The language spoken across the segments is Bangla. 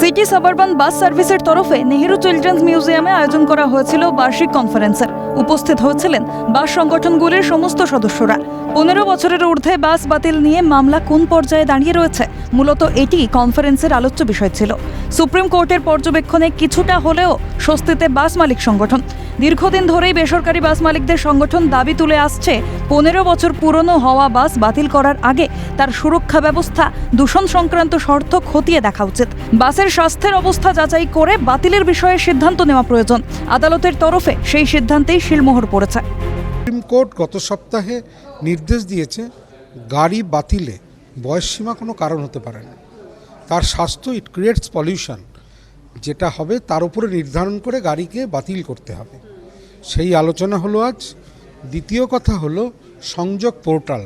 সিটি সাবারবান বাস সার্ভিসের তরফে নেহেরু চিলড্রেন্স মিউজিয়ামে আয়োজন করা হয়েছিল বার্ষিক কনফারেন্সের উপস্থিত হয়েছিলেন বাস সংগঠনগুলির সমস্ত সদস্যরা। পনেরো বছরের ঊর্ধ্বে বাস বাতিল নিয়ে মামলা কোন পর্যায়ে দাঁড়িয়ে রয়েছে, মূলত এটি কনফারেন্সের আলোচ্য বিষয় ছিল। সুপ্রিম কোর্টের পর্যবেক্ষণে কিছুটা হলেও স্বস্তিতে বাস মালিক সংগঠন। দীর্ঘদিন ধরেই বেসরকারি বাস মালিকদের সংগঠন দাবি তুলে আসছে, পনেরো বছর পুরনো হওয়া বাস বাতিল করার আগে তার সুরক্ষা ব্যবস্থা দূষণ সংক্রান্ত শর্ত খতিয়ে দেখা উচিত। বাসের স্বাস্থ্যের অবস্থা যাচাই করে বাতিলের বিষয়ে সিদ্ধান্ত নেওয়া প্রয়োজন। আদালতের তরফে সেই সিদ্ধান্তেই শিলমোহর পড়েছে। সুপ্রিম কোর্ট গত সপ্তাহে নির্দেশ দিয়েছে, গাড়ি বাতিলে বয়সসীমা কোনো কারণ হতে পারে না। তার স্বাস্থ্য ইট ক্রিয়েটস পলিউশন যেটা হবে তার উপরে নির্ধারণ করে গাড়িকে বাতিল করতে হবে। সেই আলোচনা হলো আজ। দ্বিতীয় কথা হলো সংযোগ পোর্টাল।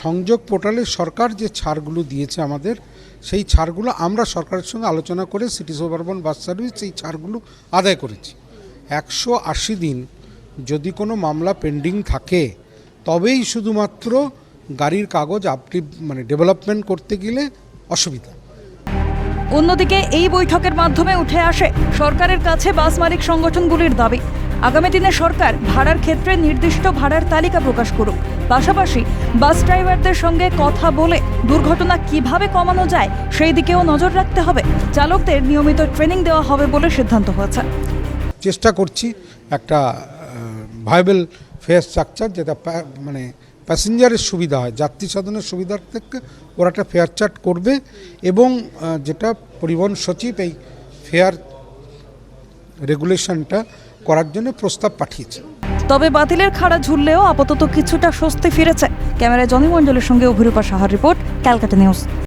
সংযোগ পোর্টালে সরকার যে ছাড়গুলো দিয়েছে আমাদের, সেই ছাড়গুলো আমরা সরকারের সঙ্গে আলোচনা করে সিটি সুপারবন বাস সার্ভিস সেই ছাড়গুলো আদায় করেছি। একশো আশি দিন যদি কোনো মামলা পেন্ডিং থাকে, তবেই শুধুমাত্র গাড়ির কাগজ আপডেট মানে ডেভেলপমেন্ট করতে গেলে অসুবিধা। অন্যদিকে এই বৈঠকের মাধ্যমে উঠে আসে সরকারের কাছে বাস মালিক সংগঠনগুলির দাবি। আগামী দিনে সরকার ভাড়ার ক্ষেত্রে নির্দিষ্ট ভাড়ার তালিকা প্রকাশ করুক। পাশাপাশি বাস ড্রাইভারদের সঙ্গে কথা বলে দুর্ঘটনা কীভাবে কমানো যায় সেই দিকেও নজর রাখতে হবে। চালকদের নিয়মিত ট্রেনিং দেওয়া হবে বলে সিদ্ধান্ত হয়েছে। চেষ্টা করছি একটা ভাইবেল ফেয়ার স্ট্রাকচার যেটা মানে প্যাসেঞ্জারের সুবিধা হয়, যাত্রী সাধনের সুবিধার থেকে ওরা একটা ফেয়ার চার্ট করবে এবং যেটা পরিবহন সচিব এই ফেয়ার রেগুলেশনটা করার জন্য প্রস্তাব পাঠিয়েছে। তবে বাতিলের খাড়া ঝুললেও আপাতত কিছুটা স্বস্তি ফিরেছে। ক্যামেরায় জনি মণ্ডলের সঙ্গে অভিরূপা সাহার রিপোর্ট, ক্যালকাটা নিউজ।